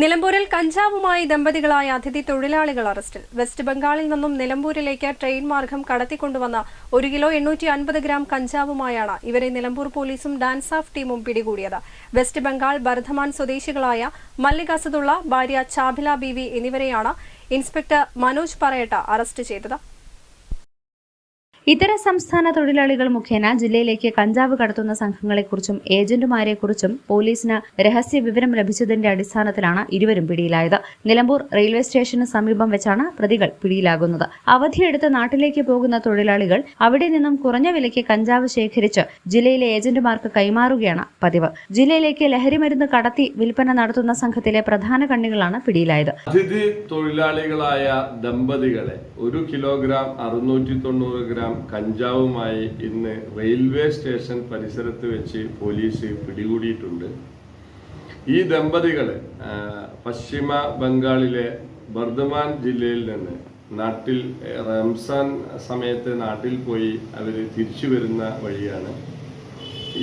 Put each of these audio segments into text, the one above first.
നിലമ്പൂരിൽ കഞ്ചാവുമായി ദമ്പതികളായ അതിഥി തൊഴിലാളികൾ അറസ്റ്റിൽ. വെസ്റ്റ് ബംഗാളിൽ നിന്നും നിലമ്പൂരിലേക്ക് ട്രെയിൻ മാർഗം കടത്തിക്കൊണ്ടുവന്ന ഒരു കിലോ എണ്ണൂറ്റി അൻപത് ഗ്രാം കഞ്ചാവുമായാണ് ഇവരെ നിലമ്പൂർ പോലീസും ഡാൻസ് ഓഫ് ടീമും പിടികൂടിയത്. വെസ്റ്റ് ബംഗാൾ ബർധമാൻ സ്വദേശികളായ മല്ലിക് അസദുള്ള ഭാര്യ ചാബില ബീവി എന്നിവരെയാണ് ഇൻസ്പെക്ടർ മനോജ് പറയട്ട അറസ്റ്റ് ചെയ്തത്. ഇതര സംസ്ഥാന തൊഴിലാളികൾ മുഖേന ജില്ലയിലേക്ക് കഞ്ചാവ് കടത്തുന്ന സംഘങ്ങളെക്കുറിച്ചും ഏജന്റുമാരെക്കുറിച്ചും പോലീസിന് രഹസ്യ വിവരം ലഭിച്ചതിന്റെ അടിസ്ഥാനത്തിലാണ് ഇരുവരും പിടിയിലായത്. നിലമ്പൂർ റെയിൽവേ സ്റ്റേഷന് സമീപം വെച്ചാണ് പ്രതികൾ പിടിയിലാകുന്നത്. അവധിയെടുത്ത് നാട്ടിലേക്ക് പോകുന്ന തൊഴിലാളികൾ അവിടെ നിന്നും കുറഞ്ഞ വിലയ്ക്ക് കഞ്ചാവ് ശേഖരിച്ച് ജില്ലയിലെ ഏജന്റുമാർക്ക് കൈമാറുകയാണ് പതിവ്. ജില്ലയിലേക്ക് ലഹരിമരുന്ന് കടത്തി വിൽപ്പന നടത്തുന്ന സംഘത്തിലെ പ്രധാന കണ്ണികളാണ് പിടിയിലായത്. അതിഥി തൊഴിലാളികളായ ദമ്പതികളെ ഒരു കിലോഗ്രാം അറുന്നൂറ്റി തൊണ്ണൂറ് ഗ്രാം കഞ്ചാവുമായി ഇന്ന് റെയിൽവേ സ്റ്റേഷൻ പരിസരത്ത് വെച്ച് പോലീസ് പിടികൂടിയിട്ടുണ്ട്. ഈ ദമ്പതികൾ പശ്ചിമ ബംഗാളിലെ ബർദമാൻ ജില്ലയിൽ നിന്ന് നാട്ടിൽ റംസാൻ സമയത്ത് നാട്ടിൽ പോയി അവർ തിരിച്ചു വരുന്ന വഴിയാണ്.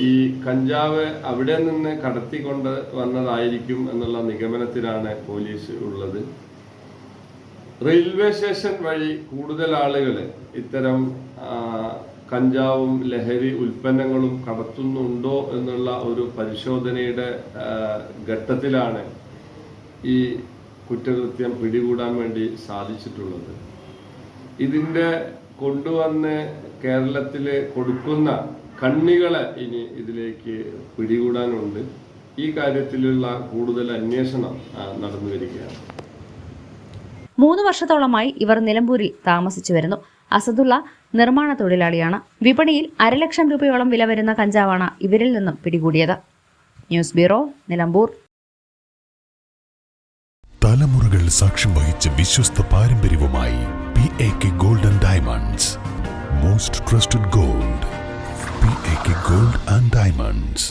ഈ കഞ്ചാവ് അവിടെ നിന്ന് കടത്തിക്കൊണ്ട് വന്നതായിരിക്കും എന്നുള്ള നിഗമനത്തിലാണ് പോലീസ് ഉള്ളത്. റെയിൽവേ സ്റ്റേഷൻ വഴി കൂടുതൽ ആളുകൾ ഇത്തരം കഞ്ചാവും ലഹരി ഉൽപ്പന്നങ്ങളും കടത്തുന്നുണ്ടോ എന്നുള്ള ഒരു പരിശോധനയുടെ ഘട്ടത്തിലാണ് ഈ കുറ്റകൃത്യം പിടികൂടാൻ വേണ്ടി സാധിച്ചിട്ടുള്ളത്. ഇതിന്റെ കൊണ്ടുവന്ന് കേരളത്തിൽ കൊടുക്കുന്ന കണ്ണികളെ ഇനി ഇതിലേക്ക് പിടികൂടാനുണ്ട്. ഈ കാര്യത്തിലുള്ള കൂടുതൽ അന്വേഷണം നടന്നു വരികയാണ് മൂന്ന് വർഷത്തോളമായി ഇവർ നിലമ്പൂരിൽ താമസിച്ചു വരുന്നു. അസദുള്ള നിർമ്മാണ തൊഴിലാളിയാണ്. വിപണിയിൽ അരലക്ഷം രൂപയോളം വില വരുന്ന കഞ്ചാവാണ് ഇവരിൽ നിന്നും പിടികൂടിയത്. News bureau Nilambur. തലമുറകൾ സാക്ഷ്യം വഹിച്ച വിശ്വസ്ത പാരമ്പര്യവുമായി P A K golden diamonds. Most trusted gold P A K gold and diamonds.